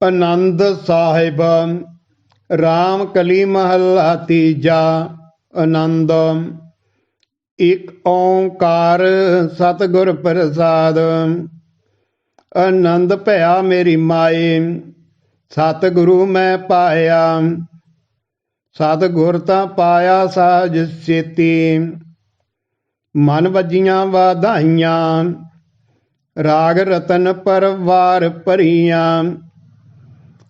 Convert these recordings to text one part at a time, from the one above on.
Anand Sahib RAM ਕਲੀ ਮਹੱਲਾ ਤੀਜਾ ਆਨੰਦ। ਇਕ ਓੰਕਾਰ ਸਤਿਗੁਰ ਪ੍ਰਸਾਦ, ਆਨੰਦ ਭਇਆ ਮੇਰੀ ਮਾਏ, ਸਤਿਗੁਰੂ ਮੈਂ ਪਾਇਆ। ਸਤਿਗੁਰ ਤਾਂ ਪਾਇਆ ਸਾਜ ਸੇਤੀ ਮਨ ਵਜੀਆਂ ਵਾਧਾਈਆਂ, ਰਾਗ ਰਤਨ ਪਰਵਾਰ ਭਰੀਆਂ।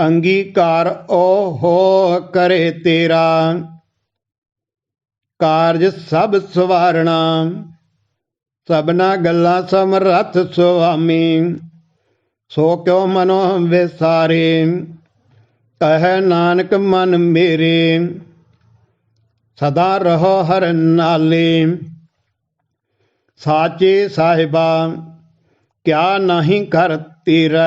ਅੰਗੀਕਾਰ ਓ ਹੋ ਕਰੇ ਤੇਰਾ। ਕਾਰਜ ਸਭ ਸਵਾਰਣਾ ਸਭਨਾ ਗੱਲਾਂ ਸਮਰੱਥ ਸੁਆਮੀ। ਸੋ ਕਿਉ ਮਨੋ ਵਿਸਾਰੇ। ਕਹਿ ਨਾਨਕ ਮਨ ਮੇਰੇ। ਸਦਾ ਰਹੋ ਹਰ ਨਾਲੇ। ਸਾਚੇ ਸਾਹਿਬਾ, ਕਿਆ ਨਹੀਂ ਕਰ ਤੇਰਾ।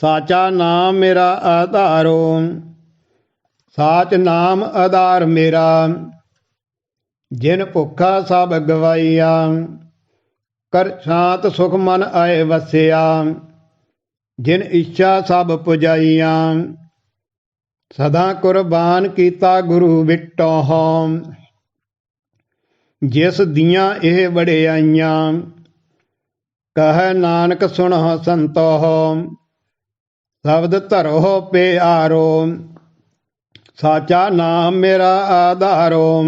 ਸਾਚਾ ਨਾਮ ਮੇਰਾ ਆਧਾਰੋ। ਸਾਚ ਨਾਮ ਆਧਾਰ ਮੇਰਾ। ਜਿਨ ਭੁੱਖਾ ਸਭ ਗਵਾਈਆ, ਕਰ ਸ਼ਾਂਤ ਸੁਖ ਮਨ ਆਏ ਵਸਿਆ। ਜਿਨ ਇੱਛਾ ਸਭ ਪੁਜਾਈਆਂ, ਸਦਾ ਕੁਰਬਾਨ ਕੀਤਾ ਗੁਰੂ ਵਿਟੋ ਜਿਸ ਦੀਆਂ ਇਹ ਵਡਿਆਈਆਂ, ਕਹ ਨਾਨਕ ਸੁਣੋ ਸੰਤੋ ਸ਼ਬਦ ਧਰੋ ਪਿਆਰੋ, ਸਾਚਾ ਨਾਮ ਮੇਰਾ ਆਧਾਰੋ।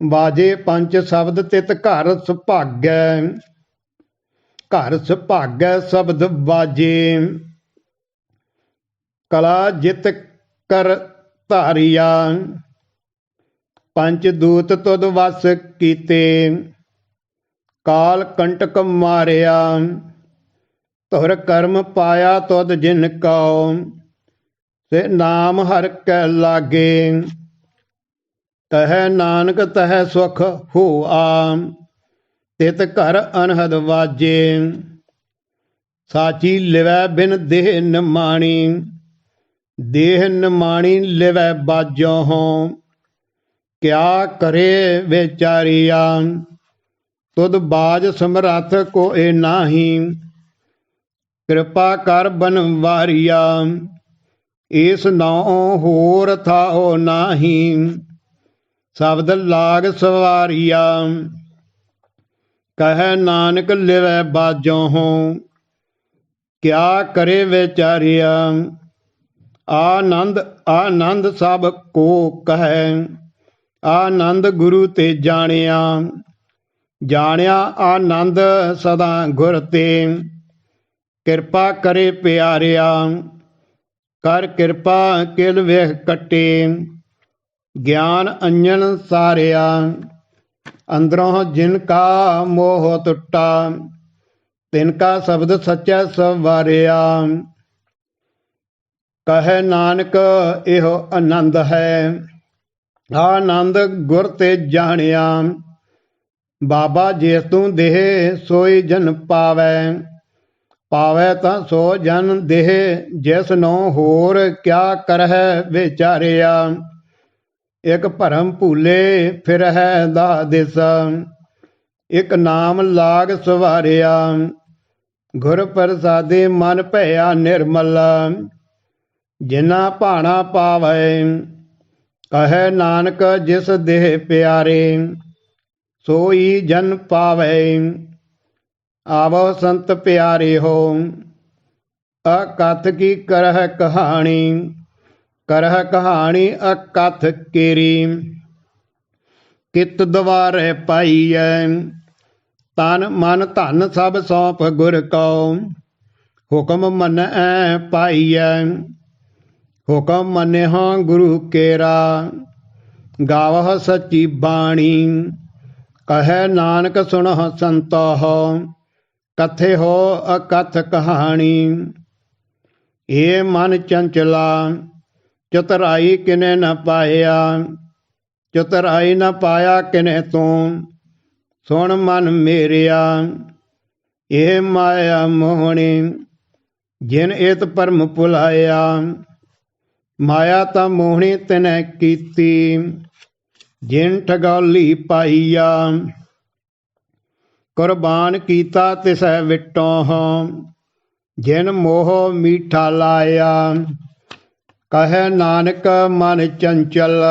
ਬਾਜੇ ਪੰਜ ਸ਼ਬਦ ਤਿਤ ਘਰ ਸੁਭਾਗੈ ਘਰ ਸੁਭਾਗੈ ਸ਼ਬਦ ਬਾਜੇ। ਕਲਾ ਜਿਤ ਕਰ ਧਾਰਿਆ, ਪੰਜ ਦੂਤ ਤੁਧ ਵਸ ਕੀਤੇ। ਕਾਲ ਕੰਟਕ ਮਾਰਿਆ ਧੁਰ ਕਰਮ ਪਾਇਆ ਤੁਧ ਜਿਨ ਕਉ, ਸੇ ਨਾਮ ਹਰ ਕੈ ਲਾਗੇ। ਤਹਿ ਨਾਨਕ ਤਹਿ ਸੁਖ ਹੋਆ ਤਿਤ ਘਰ ਅਨਹਦ ਵਾਜੇ। ਸਾਚੀ ਲਿਵੈ ਬਿਨ ਦੇਹ ਨਮਾਣੀ ਦੇਹ ਨਮਾਣੀ ਲਿਵੈ ਬਾਜੋ ਹੋ ਕਿਆ ਕਰੇ ਵਿਚਾਰੀਆ, ਤੁਧ ਬਾਜ ਸਮਰੱਥ ਕੋਏ ਨਾਹੀ। ਕਿਰਪਾ ਕਰ ਬਨਵਾਰੀਆ, ਇਸ ਨਉ ਹੋਰ ਥਾਓ ਨਾਹੀ। ਸ਼ਬਦ ਲਾਗ ਸਵਾਰੀਆ, ਕਹੈ ਨਾਨਕ ਲਿਵੈ ਬਾਜੋ ਹੋ ਕਿਆ ਕਰੇ ਵਿਚਾਰਿਆ। ਆਨੰਦ ਆਨੰਦ ਸਭ ਕੋ ਕਹੈ, ਆਨੰਦ ਗੁਰੂ ਤੇ ਜਾਣਿਆ। ਜਾਣਿਆ ਆਨੰਦ ਸਦਾ ਗੁਰ ਤੇ। ਕਿਰਪਾ ਕਰੇ ਪਿਆਰਿਆ, ਕਰ ਕਿਰਪਾ ਕਿਲ ਵੇਖ ਕਟੇ। ਗਿਆਨ ਅੰਜਨ ਸਾਰਿਆ, ਅੰਦਰੋਂ ਜਿਨ ਕਾ ਮੋਹ ਟੁੱਟਾ, ਤਿਨ ਕਾ ਸ਼ਬਦ ਸੱਚਾ ਸਵਾਰਿਆ। ਕਹੈ ਨਾਨਕ, ਇਹੋ ਆਨੰਦ ਹੈ। ਆਨੰਦ ਗੁਰ ਤੇ ਜਾਣਿਆ। ਬਾਬਾ ਜੇ ਤੂੰ ਦੇਹ, ਸੋਈ ਜਨ ਪਾਵੈ। ਪਾਵੈ ਤਾਂ ਸੋ ਜਨ ਦੇਹ, ਜਿਸ ਨੂੰ ਹੋਰ ਕਿਆ ਕਰਹਿ ਵਿਚਾਰਿਆ। ਇਕ ਭਰਮ ਭੂਲੇ ਫਿਰ ਹੈ ਦਾ ਦਿਸ, ਇਕ ਨਾਮ ਲਾਗ ਸਵਾਰਿਆ। ਗੁਰ ਪ੍ਰਸਾਦੇ ਮਨ ਭਇਆ ਨਿਰਮਲ ਜਿਨਾ ਭਾਣਾ ਪਾਵੈ, ਕਹੈ ਨਾਨਕ ਜਿਸ ਦੇਹ ਪਿਆਰੇ, ਸੋਈ ਜਨ ਪਾਵੈ। ਆਵੋ ਸੰਤ ਪਿਆਰੇ ਹੋ ਅਕਥ ਕੀ ਕਰਹਿ ਕਹਾਣੀ? ਕਰਹ ਕਹਾਣੀ ਅਕਥ ਕੇਰੀ। ਕਿਤ ਦਵਾਰੇ ਪਾਈਐ? ਤਨ ਮਨ ਧਨ ਸਭ ਸੌਂਪ ਗੁਰ ਕਉ। ਹੁਕਮ ਮੰਨੈ ਪਾਈਐ। ਹੁਕਮ ਮੰਨਿਆ ਗੁਰੂ ਕੇਰਾ। ਗਾਵਹ ਸੱਚੀ ਬਾਣੀ। ਕਹੈ ਨਾਨਕ ਸੁਣਹ ਸੰਤੋਹ। ਕਥੇ ਹੋ ਅਕਥ ਕਹਾਣੀ। ਏ ਮਨ ਚੰਚਲਾ, ਚਤਰਾਈ ਕਿਨੇ ਨਾ ਪਾਇਆ, ਚਤਰਾਈ ਨਾ ਪਾਇਆ ਕਿਨੇ ਤੂੰ, ਸੁਣ ਮਨ ਮੇਰਿਆ। ਏ ਮਾਇਆ ਮੋਹਣੀ, ਜਿਨ ਇਤ ਪਰਮ ਭੁਲਾਇਆ। ਮਾਇਆ ਤਾਂ ਮੋਹਣੀ ਤਨੈ ਕੀਤੀ, ਜਿਨ ਠਗੌਲੀ ਪਾਈਆ। ਕੁਰਬਾਨ ਕੀਤਾ ਤਿਸੈ ਵਿਟੋਂ, ਜਿਨ ਮੋਹ ਮੀਠਾ ਲਾਇਆ। ਕਹੈ ਨਾਨਕ ਮਨ ਚੰਚਲ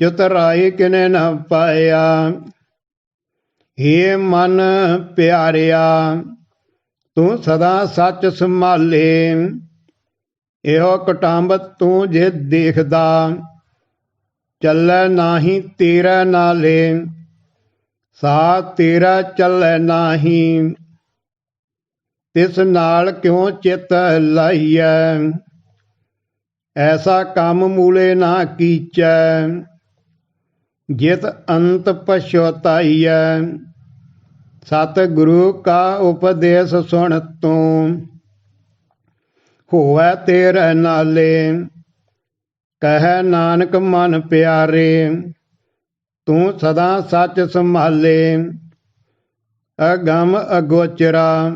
ਚਤਰਾਈ ਕਿਨੇ ਨ ਪਾਇਆ। ਏ ਮਨ ਪਿਆਰਿਆ, ਤੂੰ ਸਦਾ ਸੱਚ ਸੰਭਾਲੇ। ਇਹੋ ਕਟੰਬ ਤੂੰ ਜੇ ਦੇਖਦਾ, ਚੱਲੈ ਨਾਹੀ ਤੇਰਾ ਨਾਲੇ। ਸਾ ਤੇਰਾ ਚੱਲੈ ਨਾਹੀ, ਤਿਸ ਨਾਲ ਕਿਉ ਚਿਤ ਲਾਈਐ ਐਸਾ ਕੰਮ ਮੂਲੇ ਨਾ ਕੀਚੈ, ਜਿਤ ਅੰਤ ਪਛੋਤਾਈਐ। ਸਤ ਗੁਰੂ ਕਾ ਉਪਦੇਸ਼ ਸੁਣ ਤੂੰ, ਹੋਵੈ ਤੇਰੇ ਨਾਲੇ, ਕਹਿ ਨਾਨਕ ਮਨ ਪਿਆਰੇ। ਤੂੰ ਸਦਾ ਸੱਚ ਸੰਭਾਲੇ, ਅਗਮ ਅਗੋਚਰਾ,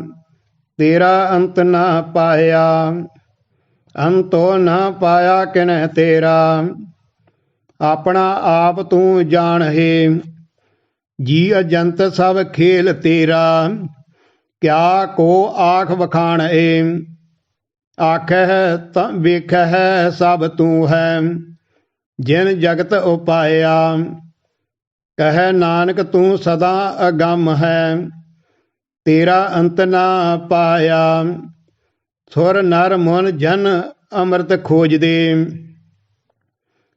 ਤੇਰਾ ਅੰਤ ਨਾ ਪਾਇਆ, ਅੰਤੋ ਨਾ ਪਾਇਆ ਕਿਨੈ ਤੇਰਾ, ਆਪਣਾ ਆਪ ਤੂੰ ਜਾਣ ਹੈ, ਜੀ ਅਜੰਤ ਸਭ ਖੇਲ ਤੇਰਾ, ਕਿਆ ਕੋ ਆਖ ਵਖਾਣ ਏ ਆਖੈ ਤਾਂ ਵੇਖੈ ਸਭ ਤੂੰ ਹੈ, ਜਿਨ ਜਗਤ ਉਪਾਇਆ। ਕਹੈ ਨਾਨਕ ਤੂੰ ਸਦਾ ਅਗੰਮ ਹੈ, ਤੇਰਾ ਅੰਤ ਨਾ ਪਾਇਆ। ਸੁਰ ਨਰ ਮਨ ਜਨ ਅੰਮ੍ਰਿਤ ਖੋਜਦੇ,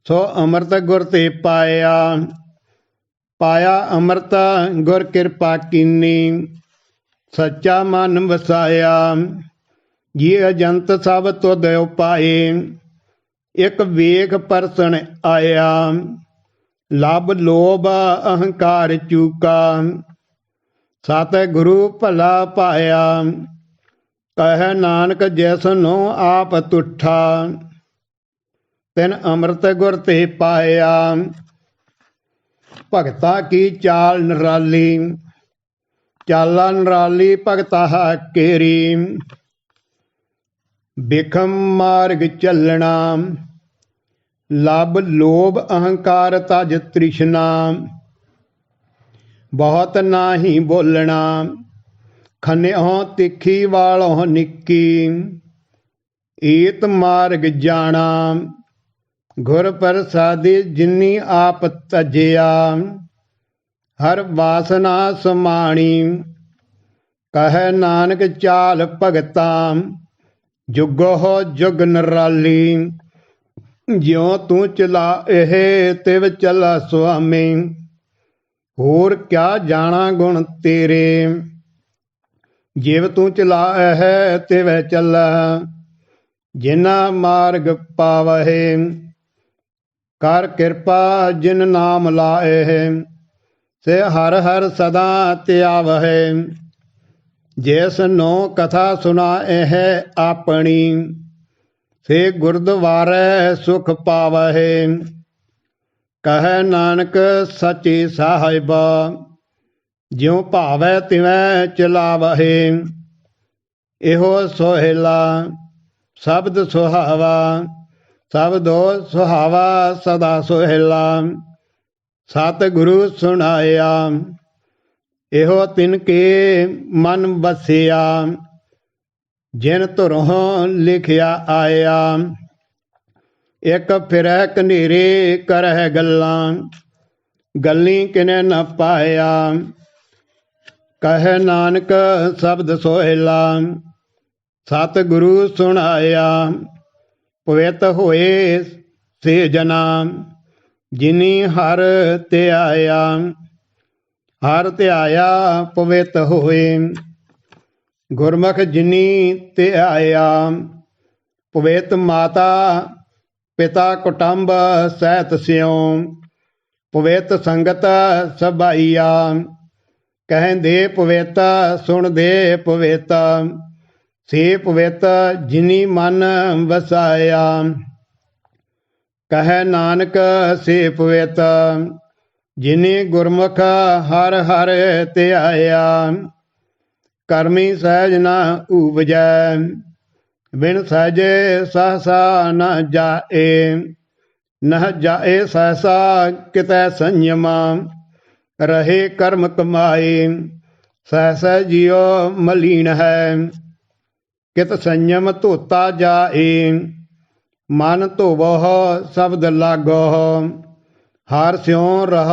ਸੋ ਅੰਮ੍ਰਿਤ ਗੁਰ ਤੇ ਪਾਇਆ। ਪਾਇਆ ਅੰਮ੍ਰਿਤ ਗੁਰ ਕਿਰਪਾ ਕੀਨੀ, ਸੱਚਾ ਮਨ ਵਸਾਇਆ। ਜੀ ਅਜੰਤ ਸਭ ਤੁਧ ਉਪਾਏ, ਇਕ ਵੇਖ ਪਰਸਣ ਆਇਆ। ਲਬ ਲੋਭ ਅਹੰਕਾਰ ਚੂਕਾ। ਸਤ ਗੁਰੂ ਭਲਾ ਪਾਇਆ। ਕਹਿ ਨਾਨਕ ਜਿਸ ਨੂੰ ਆਪ ਤੁਠਾ। ਤਿਨ ਅੰਮ੍ਰਿਤ ਗੁਰ ਤੇ ਪਾਇਆ। ਭਗਤਾ ਕੀ ਚਾਲ ਨਰਾਲੀ। ਚਾਲਾ ਨਰਾਲੀ ਭਗਤਾ ਕੇਰੀ। ਬਿਖਮ ਮਾਰਗ ਚੱਲਣਾ। ਲਬ ਲੋਭ ਅਹੰਕਾਰ ਤਜ ਤ੍ਰਿਸ਼ਨਾ। ਬਹੁਤ ਨਾਹੀ ਬੋਲਣਾ ਖਨਿਓ ਤਿੱਖੀ ਵਾਲੋਂ ਨਿੱਕੀ। ਏਤ ਮਾਰਗ ਜਾਣਾ, ਗੁਰ ਪ੍ਰਸਾਦੀ ਜਿਨੀ ਆਪ ਤਜਿਆ। ਹਰ ਵਾਸਨਾ ਸਮਾਣੀ, ਕਹੈ ਨਾਨਕ ਚਾਲ ਭਗਤਾਂ, ਜੁਗੋ ਜੁਗ ਨਰਾਲੀ। ਜਿਉ ਤੂੰ ਚਲਾ, ਇਹ ਤਿਵ ਚਲਾ ਸੁਆਮੀ। ਹੋਰ ਕਿਆ ਜਾਣਾ ਗੁਣ ਤੇਰੇ? ਜਿਵ ਤੂੰ ਚਲਾ ਹੈ ਤਿਵ ਚੱਲਾ। ਜਿਨਾ ਮਾਰਗ ਪਾਵਹਿ, ਕਰ ਕਿਰਪਾ ਜਿਨ ਨਾਮ ਲਾਏ ਸੇ ਹਰ ਹਰ ਸਦਾ ਧਿਆਵਹਿ ਜਿਸ ਨੂੰ ਕਥਾ ਸੁਣਾਏ ਆਪਣੀ। ਸੇ ਗੁਰਦੁਆਰੇ ਸੁਖ ਪਾਵਹਿ। ਕਹੈ ਨਾਨਕ ਸਚੇ ਸਾਹਿਬ, ਜਿਉ ਭਾਵੈ ਤਿਵੈ ਚਲਾਵਹਿ। ਇਹੋ ਸੋਹਿਲਾ ਸ਼ਬਦ ਸੁਹਾਵਾ, ਸ਼ਬਦੋ ਸੁਹਾਵਾ ਸਦਾ ਸੋਹਿਲਾ। ਸਤ ਗੁਰੂ ਸੁਣਾਇਆ, ਇਹੋ ਤਿਨ ਕੇ ਮਨ ਵਸਿਆ। ਜਿਨ ਧੁਰੋਂ ਲਿਖਿਆ ਆਇਆ, ਇੱਕ ਫਿਰੈ ਕਨੇਰੇ ਕਰਹਿ ਗੱਲਾਂ, ਗੱਲੀ ਕਿਨੇ ਨ ਪਾਇਆ। ਕਹੈ ਨਾਨਕ ਸ਼ਬਦ ਸੋਹਿਲਾ ਸਤ ਗੁਰੂ ਸੁਣਾਇਆ, ਪਵਿੱਤ ਹੋਏ ਸੇ ਜਨਾ, ਜਿਨੀ ਹਰ ਧਿਆਇਆ, ਹਰ ਤੇ ਆਇਆ ਪਵਿੱਤ ਹੋਏ। ਗੁਰਮੁਖ ਜਿਨੀ ਧਿਆਇਆ ਪਵਿੱਤ ਮਾਤਾ ਪਿਤਾ ਕੁਟੰਬ ਸਹਿਤ ਸਿਉ, ਪਵਿੱਤ ਸੰਗਤ ਸਭਾਈਆ। ਕਹਿੰਦੇ ਪਵਿੱਤ, ਸੁਣਦੇ ਪਵਿੱਤ, ਸੇ ਪਵੇਤ ਜਿਨੀ ਮਨ ਵਸਾਇਆ। ਕਹੈ ਨਾਨਕ, ਸੇ ਪਵਿੱਤ, ਜਿਨੀ ਗੁਰਮੁਖ ਹਰ ਹਰ ਧਿਆਇਆ ਕਰਮੀ ਸਹਿਜ ਨਾ ਊਪਜੈ ਬਿਨ ਸਹਜੇ ਸਹਸਾ ਨ ਜਾਏ ਨਹ ਜਾਏ ਸਹਸਾ ਕਿਤੈ ਸੰਯਮਾ, ਰਹੇ ਕਰਮ ਕਮਾਏ, ਸਹਸਾ ਜਿਉ ਮਲੀਨ ਹੈ, ਕਿਤ ਸੰਯਮ ਧੋਤਾ ਜਾਏ, ਮਨ ਧੋਵਹ ਸ਼ਬਦ ਲਾਗੋ ਹਰ ਸਿਉ ਰਹ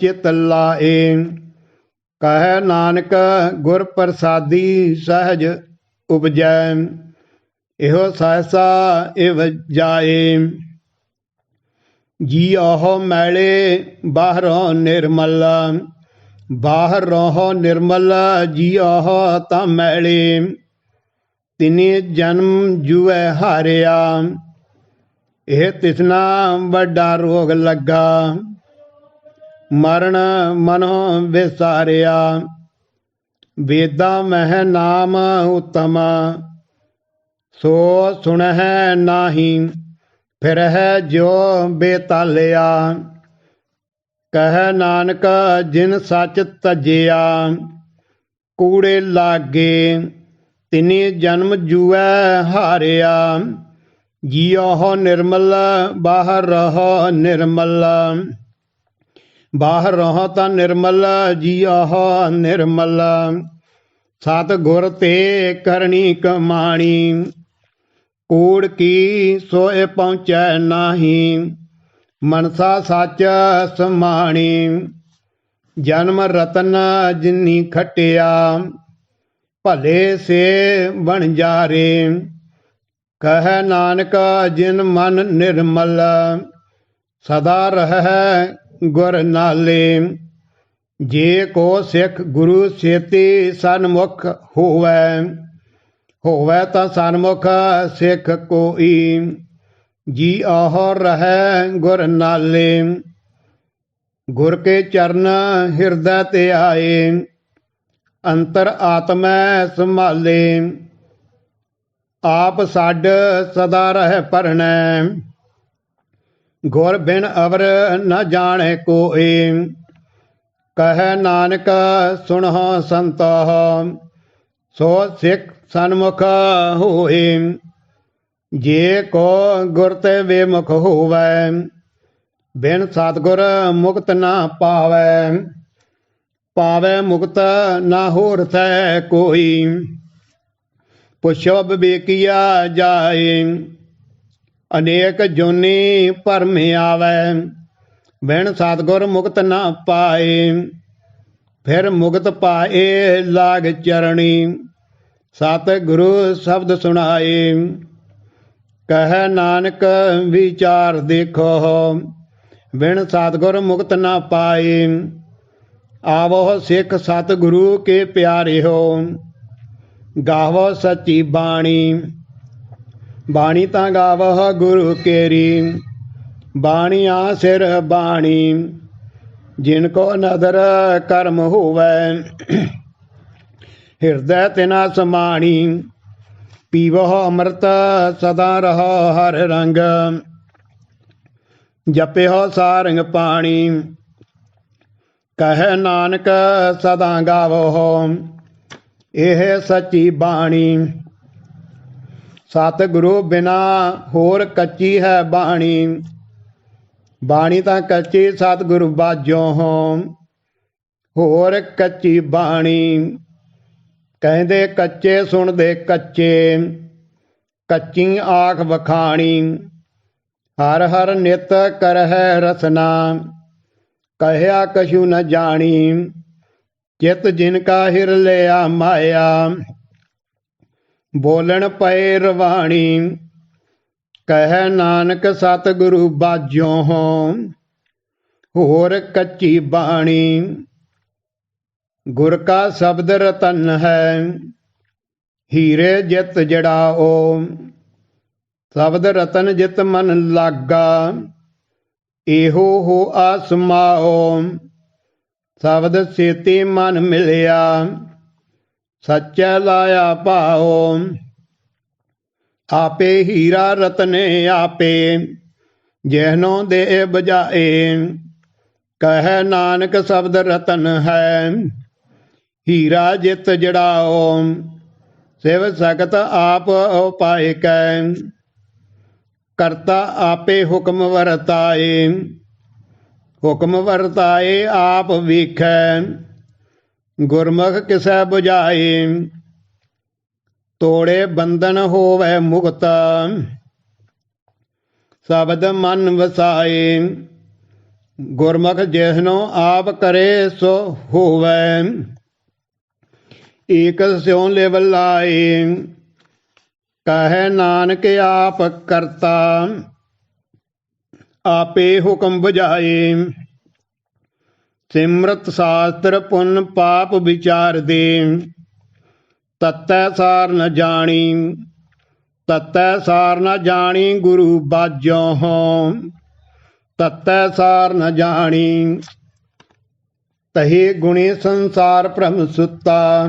ਚਿਤ ਲਾਏ। ਕਹੈ ਨਾਨਕ ਗੁਰ ਪ੍ਰਸਾਦੀ ਸਹਜ ਉਪਜੈ, ਇਹੋ ਸਹਸਾ ਇਵ ਜਾਏ। ਜੀ ਆਹੋ ਮੈਲੇ ਬਾਹਰੋਂ ਨਿਰਮਲ ਬਾਹਰੋਂ ਨਿਰਮਲ ਜੀ ਆਹੋ ਤਾਂ ਮੈਲੇ। ਤਿਨੇ ਜਨਮ ਜੁਐ ਹਾਰਿਆ, ਇਹ ਤਿਸਨਾ ਵੱਡਾ ਰੋਗ ਲੱਗਾ। ਮਰਨ ਮਨੋ ਵਿਸਾਰਿਆ। ਵੇਦਾਂ ਮਹਿ ਨਾਮ ਉਤਮ। ਸੋ ਸੁਣਹਿ ਨਾਹੀ ਫਿਰ ਹੈ ਜੋ ਬੇਤਾਲਿਆ। ਕਹਿ ਨਾਨਕ, ਜਿਨ ਸੱਚ ਤਜਿਆ, ਕੂੜੇ ਲਾਗੇ, ਤਿਨੇ ਜਨਮ ਜੂਐ ਹਾਰਿਆ। ਜੀਉ ਨਿਰਮਲ, ਬਾਹਰ ਰਹੋ ਨਿਰਮਲ। ਬਾਹਰ ਰਹੋ ਤਾਂ ਨਿਰਮਲ ਜੀਉ ਨਿਰਮਲ। ਸਤ ਗੁਰ ਤੇ ਕਰਨੀ ਕਮਾਣੀ। ਕੂੜ ਕੀ ਸੋਏ ਪਹੁੰਚੈ ਨਾਹੀ। ਮਨਸਾ ਸੱਚ ਸਮਾਣੀ। ਜਨਮ ਰਤਨ ਜਿਨੀ ਖਟਿਆ। ਭਲੇ ਸੇ ਬਣ ਜਾਰੇ। ਕਹੈ ਨਾਨਕ ਜਿਨ ਮਨ ਨਿਰਮਲ। ਸਦਾ ਰਹਿ ਗੁਰ ਨਾਲੇ, ਜੇ ਕੋ ਸਿੱਖ ਗੁਰੂ ਸੇਤੀ ਸਨਮੁਖ ਹੋਵੈ ਹੋਵੈ ਤਾਂ ਸਨਮੁਖ ਸਿੱਖ ਕੋਈ। ਜੀ ਆਹੋ ਰਹਿ ਗੁਰ ਨਾਲੇ, ਗੁਰ ਕੇ ਚਰਨ ਹਿਰਦੈ ਤੇ ਆਏ, ਅੰਤਰ ਆਤਮੈ ਸੰਭਾਲੇ। ਆਪ ਸਾਡ ਸਦਾ ਰਹਿ ਪਰਣੈ ਗੁਰ ਬਿਨ ਅਵਰ ਨ ਜਾਣੈ ਕੋਇ। ਕਹੈ ਨਾਨਕ, ਸੁਣਹੁ ਸੰਤਹ, ਸੋ ਸਿੱਖ ਸਨਮੁਖ ਹੋਏ ਜੇ ਕੋ ਗੁਰ ਤੇ ਬੇਮੁਖ ਹੋਵੈ, ਬਿਨ ਸਤਗੁਰ ਮੁਕਤ ਨਾ ਪਾਵੈ। ਪਾਵੈ ਮੁਕਤ ਨਾ ਹੋਰ ਥੈ ਕੋਈ। ਪੁੱਛੋ ਬੇਕੀਆ ਜਾਏ। ਅਨੇਕ ਜੋਨੀ ਭਰਮ ਆਵੈ, ਬਿਨ ਸਤਗੁਰ ਮੁਕਤ ਨਾ ਪਾਏ। ਫਿਰ ਮੁਕਤ ਪਾਏ ਲਾਗ ਚਰਣੀ ਸਤ ਗੁਰੂ ਸ਼ਬਦ ਸੁਣਾਏ। ਕਹੈ ਨਾਨਕ ਵਿਚਾਰ ਦੇਖੋ, ਬਿਨ ਸਤਗੁਰ ਮੁਕਤ ਨਾ ਪਾਏ। ਆਵੋ ਸਿੱਖ ਸਤ ਗੁਰੂ ਕੇ ਪਿਆਰੇ ਹੋ, ਗਾਵੋ ਸੱਚੀ ਬਾਣੀ। ਬਾਣੀ ਤਾਂ ਗਾਵੋ ਗੁਰੂ ਕੇਰੀ। ਬਾਣੀ ਆ ਸਿਰ ਬਾਣੀ, ਜਿਨ ਕੋ ਨਦਰ ਕਰਮ ਹੋਵੈ। ਹਿਰਦੈ ਤਿਨਾ ਸਮਾਣੀ ਪੀਵੋ ਅੰਮ੍ਰਿਤ ਸਦਾ ਰਹੋ ਹਰ ਰੰਗ। ਜਪਿਓ ਸਾਰੰਗ ਪਾਣੀ, ਕਹੈ ਨਾਨਕ ਸਦਾ ਗਾਵੋ ਇਹ ਸੱਚੀ ਬਾਣੀ। ਸਤ ਗੁਰੂ ਬਿਨਾ ਹੋਰ ਕੱਚੀ ਹੈ ਬਾਣੀ। ਬਾਣੀ ਤਾਂ ਕੱਚੀ ਸਤ ਗੁਰੂ ਬਾਜੋ ਹੋ, ਹੋਰ ਕੱਚੀ ਬਾਣੀ। ਕਹਿੰਦੇ ਕੱਚੇ ਸੁਣਦੇ ਕੱਚੇ, ਕੱਚੀ ਆਖ ਵਖਾਣੀ। ਹਰ ਹਰ ਨਿਤ ਕਰਹਿ ਰਸਨਾ, ਕਹਿਆ ਕਛੂ ਨ ਜਾਣੀ। ਚਿਤ ਜਿਨ ਕਾ ਹਿਰ ਲਿਆ ਮਾਇਆ। ਬੋਲਣ ਪਏ ਰਵਾਣੀ, ਕਹਿ ਨਾਨਕ ਸਤਿਗੁਰੂ ਬਾਝੋਂ ਹੋ, ਹੋਰ ਕੱਚੀ ਬਾਣੀ, ਗੁਰ ਕਾ ਸ਼ਬਦ ਰਤਨ ਹੈ, ਹੀਰੇ ਜਿਤ ਜੜਾਓ, ਸ਼ਬਦ ਰਤਨ ਜਿਤ ਮਨ ਲਾਗਾ, ਇਹੋ ਹੋ ਆਸਮਾਓ, ਸ਼ਬਦ ਸੇਤੀ ਮਨ ਮਿਲਿਆ। ਸੱਚੈ ਲਾਇਆ ਭਾਉ, ਆਪੇ ਹੀਰਾ ਰਤਨੇ ਆਪੇ, ਜਿਹਨੋਂ ਦੇ ਬਜਾਏ ਕਹਿ ਨਾਨਕ ਸ਼ਬਦ ਰਤਨ ਹੈ। ਹੀਰਾ ਜਿਤ ਜੜਾਓ ਸਿਵ ਸਗਤ ਆਪ ਉਪਾਇ ਕੈ। ਕਰਤਾ ਆਪੇ ਹੁਕਮ ਵਰਤਾਏ ਹੁਕਮ ਵਰਤਾਏ ਆਪ ਵੇਖੈ। ਗੁਰਮੁਖ ਕਿਸੈ 부ਝਾਏ ਤੋੜੇ ਬੰਧਨ ਹੋਵੇ ਮੁਕਤ। ਸ਼ਬਦ ਮਨ ਵਸਾਏ ਗੁਰਮੁਖ ਜਿਸਨੋ ਆਪ ਕਰੇ ਸੋ ਹੋਵੇ। ਏਕ ਸਿਉ ਲਿਵ ਲਾਏ ਕਹੈ ਨਾਨਕ ਆਪ ਕਰਤਾ, ਆਪੇ ਹੁਕਮ ਬੁਝਾਏ ਸਿਮਰਤ ਸ਼ਾਸਤਰ ਪੁੰਨ ਪਾਪ ਵਿਚਾਰ ਦੇ। ਤਤੈ ਸਾਰ ਨ ਜਾਣੀ। ਤਤੈ ਸਾਰ ਨ ਜਾਣੀ ਗੁਰੂ ਬਾਜੋ ਹੋ। ਤਤੈ ਸਾਰ ਨ ਜਾਣੀ। ਤਹੀ ਗੁਣੇ ਸੰਸਾਰ ਭ੍ਰਮ ਸੁੱਤਾ।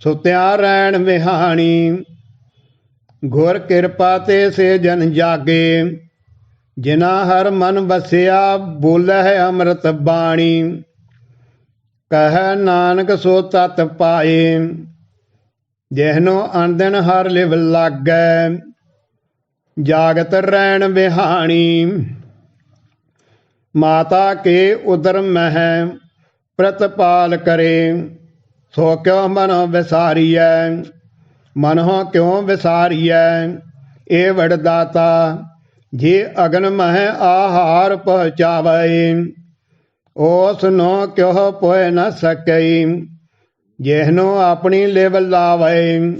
ਸੁਤਿਆ ਰਹਿਣ ਵਿਹਾਣੀ। ਗੁਰ ਕਿਰਪਾ ਤੇ ਸੇ ਜਨ ਜਾਗੇ। ਜਿਨਾ ਹਰ ਮਨ ਵਸਿਆ ਬੋਲੇ ਅੰਮ੍ਰਿਤ ਬਾਣੀ। ਕਹੈ ਨਾਨਕ ਸੋ ਤਤ ਪਾਏ। ਜਿਹਨੋ ਅੰਦਨ ਹਰ ਲਿਵ ਲਾਗੈ, ਜਾਗਤ ਰਹਿਣ ਵਿਹਾਣੀ ਮਾਤਾ ਕੇ ਉਦਰ ਮਹਿ ਪ੍ਰਤਪਾਲ ਕਰੇ, ਸੋ ਕਿਉ ਮਨ ਵਿਸਾਰੀਐ? ਮਨਹੁ ਕਿਉ ਵਿਸਾਰੀਐ? ਇਹ ਵਡਦਾਤਾ ਜੇ ਅਗਨ ਮਹਿ ਆਹਾਰ ਪਹੁੰਚਾਵੇ ਉਸ ਨੋ ਕਿਉ ਪੋਇ ਨ ਸਕਈ ਜਿਹਨੋ ਆਪਣੀ ਲਿਵ ਲਾਵੇ,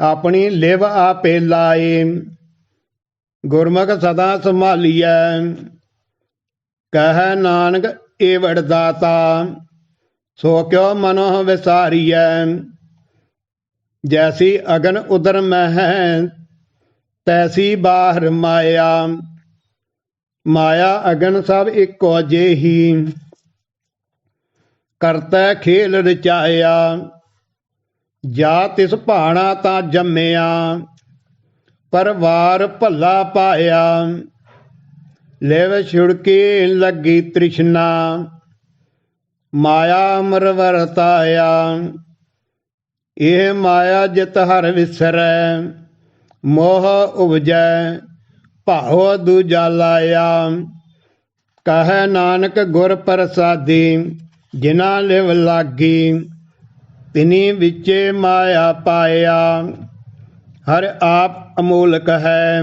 ਆਪਣੀ ਲਿਵ ਆਪੇ ਲਾਏ। ਗੁਰਮੁਖ ਸਦਾ ਸੰਭਾਲੀਐ, ਕਹਿ ਨਾਨਕ ਏ ਵਡਦਾਤਾ ਸੋ ਕਿਉ ਮਨੋ ਵਿਸਾਰੀਐ। ਜੈਸੀ ਅਗਨ ਉਦਰ ਮਹਿ ਤੈਸੀ ਬਾਹਰ ਮਾਇਆ। ਮਾਇਆ ਅਗਨ ਸਭ ਇੱਕੋ ਜਿਹੀ। ਕਰਤਾ ਖੇਲ ਰਚਾਇਆ। ਜਾ ਤਿਸ ਭਾਣਾ ਤਾਂ ਜੰਮਿਆ। ਪਰਵਾਰ ਭੱਲਾ ਪਾਇਆ। ਲੈਵ ਛੁੜਕੀ ਲੱਗੀ ਤ੍ਰਿਸ਼ਨਾ। ਮਾਇਆ ਅਮਰ ਵਰਤਾਇਆ। ਇਹ ਮਾਇਆ ਜਿਤ ਹਰ ਵਿਸਰੈ। ਮੋਹ ਉਪਜੈ, ਭਾਉ ਦੂਜਾ ਲਾਇਆ। ਕਹੈ ਨਾਨਕ ਗੁਰ ਪ੍ਰਸਾਦੀ ਜਿਨਾ ਲਿਵ ਲਾਗੀ, ਤਿਨੀ ਵਿੱਚੇ ਮਾਇਆ ਪਾਇਆ। ਹਰ ਆਪ ਅਮੋਲਕ ਹੈ,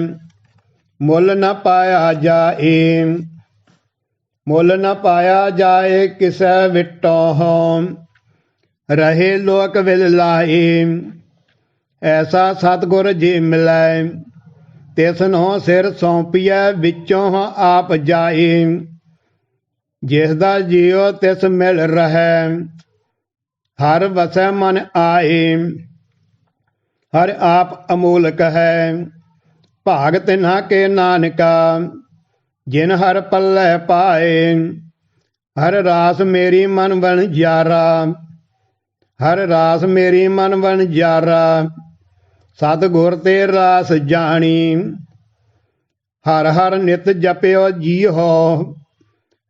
ਮੁੱਲ ਨ ਪਾਇਆ ਜਾਏ। ਮੁੱਲ ਨ ਪਾਇਆ ਜਾਏ, ਕਿਸੈ ਵਿਟੋ? ਰਹੇ ਲੋਕ ਵਿਲ ਲਾਏ ਐਸਾ ਸਤਗੁਰ ਜੀ ਮਿਲੈ ਤਿਸਨੋ ਸਿਰ ਸੌਂਪੀਐ ਵਿੱਚੋਂ ਆਪ ਜਾਏ ਜਿਸ ਦਾ ਜੀਉ ਤਿਸ ਮਿਲ ਰਹੈ, ਹਰ ਵਸੈ ਮਨ ਆਏ ਹਰ ਆਪ ਅਮੋਲਕ ਹੈ, ਭਾਗ ਤਿਨਾ ਕੇ ਨਾਨਕਾ, ਜਿਨ ਹਰ ਪੱਲੇ ਪਾਏ। ਹਰ ਰਾਸ ਮੇਰੀ ਮਨ ਬਣ ਜਾਰਾ, ਹਰ ਰਾਸ ਮੇਰੀ ਮਨ ਬਣ ਜਾਰਾ। ਸਤਗੁਰ ਤੇ ਰਾਸ ਜਾਣੀ। ਹਰ ਹਰ ਨਿਤ ਜਪਿਓ ਜੀ ਹੋ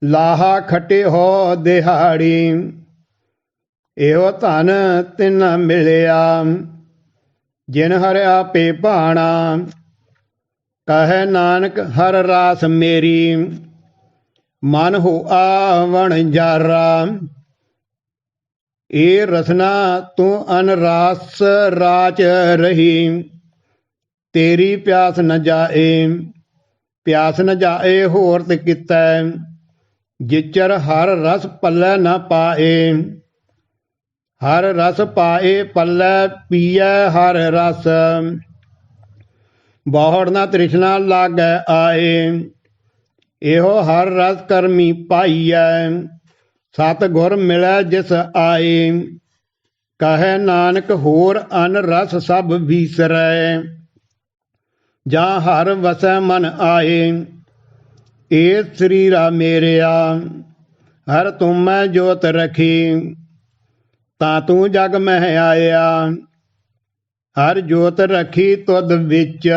ਲਾਹਾ ਖਟੇ ਹੋ ਦਿਹਾੜੀ। ਇਹੋ ਧਨ ਤਿਨ ਮਿਲਿਆ, ਜਿਨ ਹਰ ਆਪੇ ਭਾਣਾ। ਕਹੈ ਨਾਨਕ, ਹਰ ਰਾਸ ਮੇਰੀ, ਮਨ ਹੋ ਆਵਣ ਜਾਰਾ। ਏ ਰਸਨਾ ਤੂੰ ਅਨਰਾਸ ਰਾਚ ਰਹੀ। ਤੇਰੀ ਪਿਆਸ ਨ ਜਾਏ, ਪਿਆਸ ਨ ਜਾਏ ਹੋਰ ਤੇ ਕੀਤਾ। ਜਿਚਰ ਹਰ ਰਸ ਪੱਲੇ ਨ ਪਾਏ। ਹਰ ਰਸ ਪਾਏ, ਪੱਲੇ ਪੀਐ ਹਰ ਰਸ। ਬਹੁੜ ਨਾ ਤ੍ਰਿਸ਼ਨਾ ਲਾਗੈ ਆਏ। ਇਹੋ ਹਰ ਰਸ ਕਰਮੀ ਪਾਈਐ। ਸਤ ਗੁਰ ਮਿਲੈ ਜਿਸ ਆਏ, ਕਹੈ ਨਾਨਕ ਹੋਰ ਅਨ ਰਸ ਸਭ ਵਿਸਰੈ। ਜਾਂ ਹਰ ਵਸੈ ਮਨ ਆਏ, ਏ ਸਰੀਰਾ ਮੇਰਿਆ ਹਰ ਤੁਮੈ ਜੋਤ ਰਖੀ। ਤਾਂ ਤੂੰ ਜਗ ਮਹਿ ਆਇਆ, ਹਰ ਜੋਤ ਰਖੀ ਤੁਧ ਵਿੱਚ।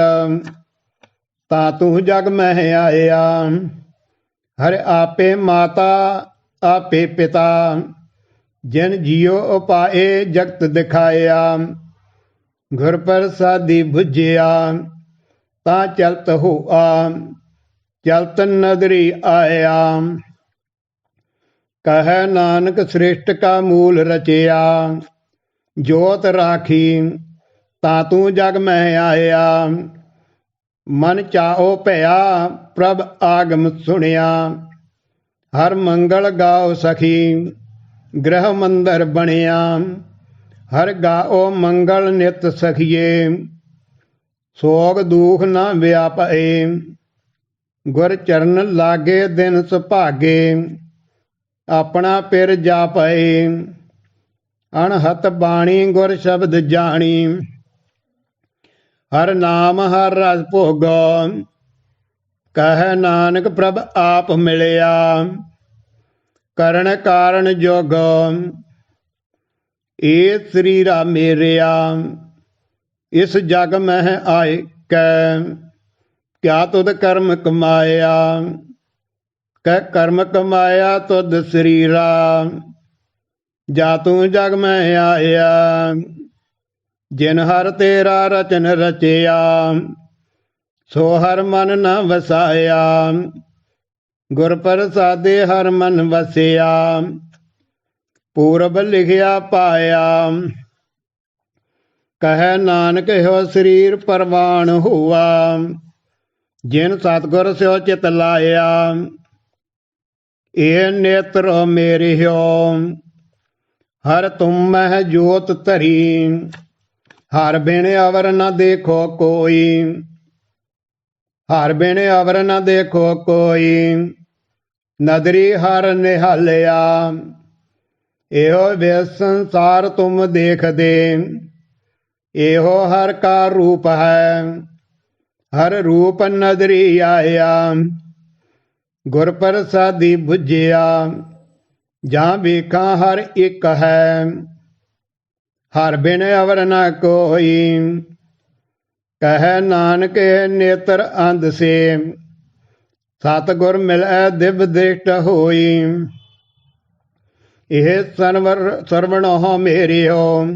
ਤਾਂ ਤੂੰ ਜਗ ਮਹਿ ਆਇਆ, ਹਰ ਆਪੇ ਮਾਤਾ ਆਪੇ ਪਿਤਾ, ਜਿਨ ਜੀਉ ਉਪਾਏ ਜਗਤ ਦਿਖਾਇਆ। ਗੁਰ ਪ੍ਰਸਾਦੀ ਭੁਜਿਆ, ਤਾਂ ਚਲਤ ਹੋਆ, ਚਲਤ ਨਦਰੀ ਆਇਆ। ਕਹੈ ਨਾਨਕ ਸ੍ਰਿਸ਼ਟ ਕਾ ਮੂਲ ਰਚਿਆ, ਜੋਤ ਰਾਖੀ, ਤਾਂ ਤੂੰ ਜਗ ਮੈਂ ਆਇਆ। ਮਨ ਚਾਓ ਭਇਆ ਪ੍ਰਭ ਆਗਮ ਸੁਣਿਆ। ਹਰ ਮੰਗਲ ਗਾਓ ਸਖੀ, ਗ੍ਰਹ ਮੰਦਰ ਬਣਿਆ। ਹਰ ਗਾਓ ਮੰਗਲ ਨਿਤ ਸਖੀਏ, ਸੋਗ ਦੁਖ ਨਾ ਵਿਆਪਏ। ਗੁਰ ਚਰਨ ਲਾਗੇ ਦਿਨ ਸੁਭਾਗੇ, ਆਪਣਾ ਪਿਰ ਜਾਪਏ। ਅਣਹਤ ਬਾਣੀ ਗੁਰ ਸ਼ਬਦ ਜਾਣੀ। ਹਰ ਨਾਮ ਹਰ ਰਸ ਭੋਗ ਕਹੈ ਨਾਨਕ ਪ੍ਰਭ ਆਪ ਮਿਲਿਆ। ਕਰਨ ਕਾਰਨ ਜੋਗ ਏ ਸਰੀਰਾ ਮੇਰਿਆ ਇਸ ਜਗ ਮਹਿ ਆਏ ਕੈ, ਕਿਆ ਤੁਧ ਕਰਮ ਕਮਾਇਆ? ਕਹਿ ਕਰਮ ਕਮਾਇਆ ਤੁਧ ਸਰੀਰਾ ਜਾ ਤੂੰ ਜਗ ਮਹਿ ਆਇਆ, ਜਿਨ ਹਰ ਤੇਰਾ ਰਚਨ ਰਚਿਆ। ਸੋ ਹਰ ਮਨ ਨ ਵਸਾਇਆ। ਗੁਰ ਪ੍ਰਸਾਦੇ ਹਰ ਮਨ ਵਸਿਆ। ਪੂਰਬ ਲਿਖਿਆ ਪਾਇਆ। ਕਹੈ ਨਾਨਕ ਹੋ ਸਰੀਰ ਪਰਵਾਨ ਹੋਆ। ਜਿਨ ਸਤਗੁਰ ਸਿਓ ਚਿਤ ਲਾਇਆ, ਇਹ ਨੇਤਰ ਮੇਰਿਓ। ਹਰ ਤੁਮ ਮਹਿ ਜੋਤ ਧਰੀ, ਹਰ ਬਿਨ ਅਵਰ ਨ ਦੇਖੋ ਕੋਈ। ਹਰ ਬਿਨ ਅਵਰ ਨ ਦੇਖੋ ਕੋਈ, ਨਦਰੀ ਹਰ ਨਿਹਾਲਿਆ। ਇਹੋ ਵੇ ਸੰਸਾਰ ਤੁਮ ਦੇਖਦੇ, ਇਹੋ ਹਰ ਕਾ ਰੂਪ ਹੈ, ਹਰ ਰੂਪ ਨਦਰੀ ਆਇਆ। ਗੁਰ ਪ੍ਰਸਾਦੀ 부ਝਿਆ ਜਾਂ ਵੇਖਾਂ ਹਰ ਇੱਕ ਹੈ, ਹਰ ਬਿਨ ਅਵਰ ਨ ਕੋਈ। ਕਹਿ ਨਾਨਕੇ ਨੇਤਰ ਅੰਧ ਸੇ ਸਤਗੁਰ ਮਿਲੈ ਦਿਵ ਦ੍ਰਿਸ਼ਟ ਹੋਈ। ਇਹ ਸਰਵਰ ਸਰਵਣੋ ਮੇਰਿਓ,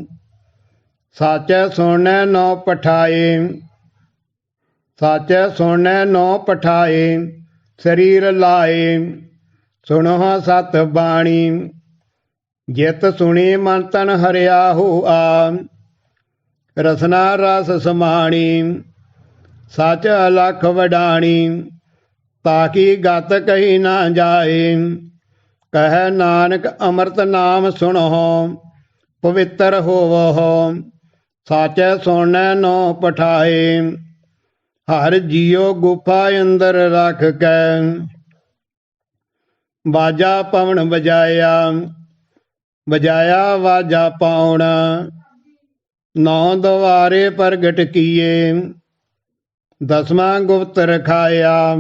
ਸਾਚੈ ਸੁਣੈ ਨੋ ਪਠਾਏ। ਸਾਚੈ ਸੁਣੈ ਨੋ ਪਠਾਏ, ਸਰੀਰ ਲਾਏ, ਸੁਣੋ ਸਤ ਬਾਣੀ। ਜਿਤ ਸੁਣੀ ਮਨ ਤਨ ਹਰਿਆ ਹੋਆ। ਰਸਨਾ ਰਸ ਸਮਾਣੀ, ਸਚ ਅਲਖ ਵਡਾਣੀ ਤਾਕੀ ਗਤ ਕਹੀ ਨਾ ਜਾਏ। ਕਹਿ ਨਾਨਕ ਅੰਮ੍ਰਿਤ ਨਾਮ ਸੁਣੋ, ਪਵਿੱਤਰ ਹੋਵੋ, ਸਾਚੈ ਸੁਣੈ ਨੋ ਪਠਾਏ। ਹਰ ਜੀਉ ਗੁਫਾ ਅੰਦਰ ਰੱਖ ਕੈ ਬਾਜਾ ਪਵਨ ਵਜਾਇਆ ਵਜਾਇਆ ਵਾਜਾ ਪਾਉਣਾ। ਨੌ ਦਵਾਰੇ ਪ੍ਰਗਟ ਕੀਏ, ਦਸਵਾਂ ਗੁਪਤ ਰਖਾਇਆ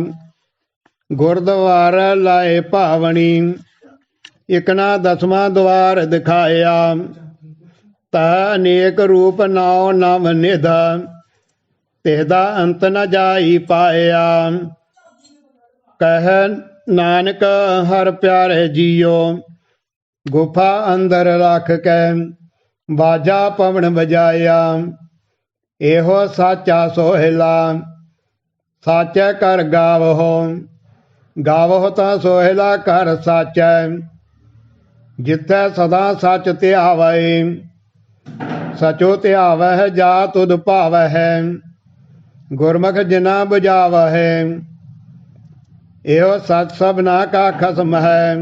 ਗੁਰਦੁਆਰਾ ਲਾਏ ਭਾਵਣੀ ਇਕਨਾ ਦਸਵਾਂ ਦਵਾਰ ਦਿਖਾਇਆ। ਤਾ ਅਨੇਕ ਰੂਪ ਨਾਉ ਨਵ ਨਿਧ ਤੇਦਾ ਅੰਤ ਨ ਜਾਈ ਪਾਇਆ। ਕਹਿ ਨਾਨਕ ਹਰ ਪਿਆਰੇ ਜੀਓ, ਗੁਫਾ ਅੰਦਰ ਰੱਖ ਕੇ ਬਾਜਾ ਪਵਨ ਵਜਾਇਆ। ਇਹੋ ਸਾਚਾ ਸੋਹਿਲਾ, ਸਾਚੈ ਕਰ ਗਾਵੋ ਗਾਵੋ ਤਾਂ ਸੋਹਿਲਾ ਕਰ ਸਾਚੈ, ਜਿੱਥੈ ਸਦਾ ਸੱਚ ਧਿਆਵੈ। ਸਚੋ ਧਿਆਵੈ ਜਾ ਤੁਧ ਭਾਵੈ ਗੁਰਮੁਖ ਜਿਨਾ 부ਝਾਵੈ ਇਹੋ ਸਤ ਸਭਨਾ ਕਾ ਖਸਮ ਹੈ,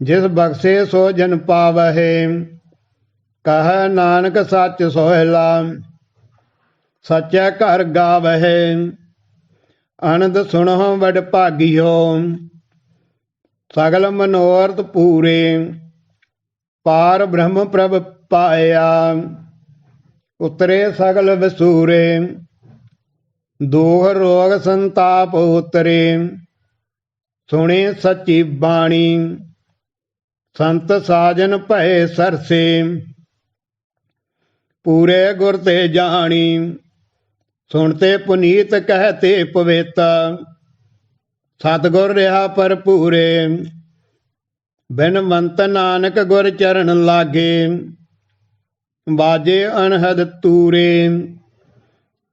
ਜਿਸ ਬਖਸ਼ੇ ਸੋ ਜਨ ਪਾਵਹਿ। ਕਹ ਨਾਨਕ ਸੱਚ ਸੋਹਿਲਾ, ਸੱਚੈ ਘਰ ਗਾਵਹਿ। ਆਨੰਦ ਸੁਣੋ ਵਡ ਭਾਗਿਓ, ਸਗਲ ਮਨੋਰਥ ਪੂਰੇ। ਪਾਰ ਬ੍ਰਹਮ ਪ੍ਰਭ ਪਾਇਆ, ਉਤਰੇ ਸਗਲ ਵਸੂਰੇ। ਦੋਹ ਰੋਗ ਸੰਤਾਪ ਉਤਰੇ, ਸੁਣੇ ਸੱਚੀ ਬਾਣੀ। ਸੰਤ ਸਾਜਨ ਭਏ ਸਰਸੇ। ਪੂਰੇ ਗੁਰ ਤੇ ਜਾਣੀ। ਸੁਣਤੇ ਪੁਨੀਤ ਕਹਤੇ ਪਵਿੱਤ ਸਤਗੁਰ ਰਿਹਾ ਪਰ ਭਰਪੂਰੇ। ਬਿਨਵੰਤ ਨਾਨਕ ਗੁਰ ਚਰਨ ਲਾਗੇ। ਬਾਜੇ ਅਨਹਦ ਤੂਰੇ।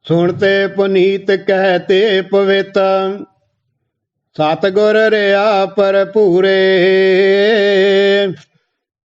ਸੁਣਤੇ ਪੁਨੀਤ ਕਹਤੇ ਪਵਿੱਤ ਸਤਗੁਰ ਪਰ ਪੂਰੇ